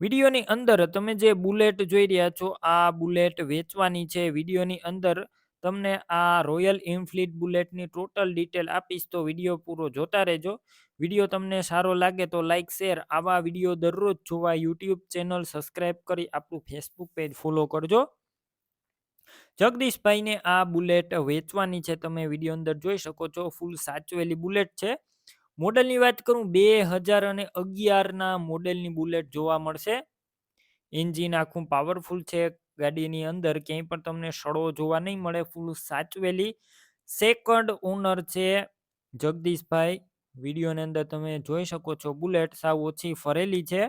વિડીયોની અંદર તમે જે બુલેટ જોઈ રહ્યા છો, આ બુલેટ વેચવાની છે. વિડીયોની અંદર તમને આ રોયલ એનફિલ્ડ બુલેટની ટોટલ ડિટેલ આપીશ, તો વીડિયો પૂરો જોતા રહેજો. વીડિયો તમને સારો લાગે તો લાઇક શેર આવા વીડિયો દરરોજ જોવા યુટ્યુબ ચેનલ સબસ્ક્રાઈબ કરી આપણું ફેસબુક પેજ ફોલો કરજો. જગદીશભાઈને આ બુલેટ વેચવાની છે, તમે વીડિયો અંદર જોઈ શકો છો. ફૂલ સાચવેલી બુલેટ છે. મોડલની વાત કરું, બે હજાર અને અગિયારના મોડેલની બુલેટ જોવા મળશે. એન્જિન આખું પાવરફુલ છે, ગાડીની અંદર ક્યાંય પણ તમને સડો જોવા નહીં મળે ફૂલ સાચવેલી. સેકન્ડ ઓનર છે જગદીશભાઈ. વિડીયોની અંદર તમે જોઈ શકો છો, બુલેટ સાવ ઓછી ફરેલી છે.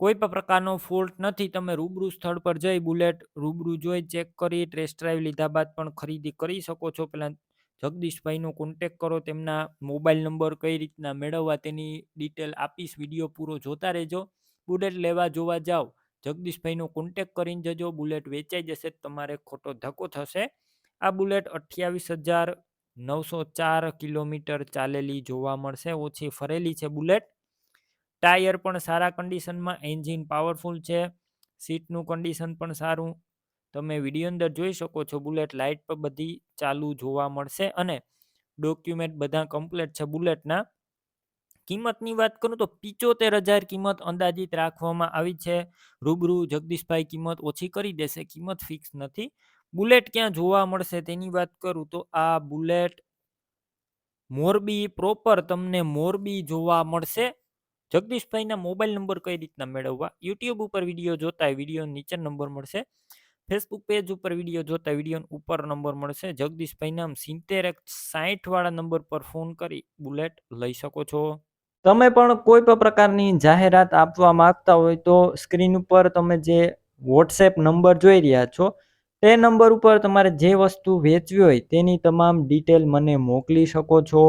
કોઈ પણ પ્રકારનો ફોલ્ટ નથી, તમે રૂબરૂ સ્થળ પર જઈ બુલેટ રૂબરૂ જોઈ ચેક કરી ટેસ્ટ ડ્રાઈવ લીધા બાદ પણ ખરીદી કરી શકો છો. પહેલાં જગદીશભાઈનો કોન્ટેક કરો, તેમના મોબાઈલ નંબર કઈ રીતના મેળવવા તેની ડિટેલ આપીશ વીડિયો પૂરો જોતા રહેજો. બુલેટ લેવા જોવા જાઓ જગદીશભાઈનો કોન્ટેક કરીને જજો. બુલેટ વેચાઈ જશે તમારે ખોટો ધક્કો થશે. આ બુલેટ અઠ્યાવીસ હજાર નવસો ચાર કિલોમીટર ચાલેલી જોવા મળશે. ઓછી ફરેલી છે બુલેટ ટાયર પણ સારા કન્ડિશનમાં એન્જિન પાવરફુલ છે. સીટનું કન્ડિશન પણ સારું. તમે વીડિયો અંદર જોઈ શકો છો, બુલેટ લાઇટ પર બધી ચાલુ જોવા મળશે અને ડોક્યુમેન્ટ બધા કમ્પ્લીટ છે બુલેટના. કિંમતની વાત કરું તો પિચોતેર હજાર કિંમત અંદાજિત રાખવામાં આવી છે. રૂબરૂ જગદીશભાઈ કિંમત ઓછી કરી દેશે, કિંમત ફિક્સ નથી. બુલેટ ક્યાં જોવા મળશે તેની વાત કરું તો આ બુલેટ મોરબી પ્રોપર તમને મોરબી જોવા મળશે. જગદીશભાઈના મોબાઈલ નંબર કઈ રીતના મેળવવા? યુટ્યુબ ઉપર વીડિયો જોતા વીડિયો નીચે નંબર મળશે. ફેસબુક પેજ ઉપર વીડિયો જોતા વીડિયો ઉપર નંબર મળશે. જગદીશભાઈ નામ સિત્તેર એક સાઠ વાળા નંબર પર ફોન કરી બુલેટ લઈ શકો છો. તમે પણ કોઈ પણ પ્રકારની જાહેરાત આપવા માંગતા હોય તો સ્ક્રીન ઉપર તમે જે વોટ્સએપ નંબર જોઈ રહ્યા છો, તે નંબર ઉપર તમારે જે વસ્તુ વેચવી હોય તેની તમામ ડિટેલ મને મોકલી શકો છો.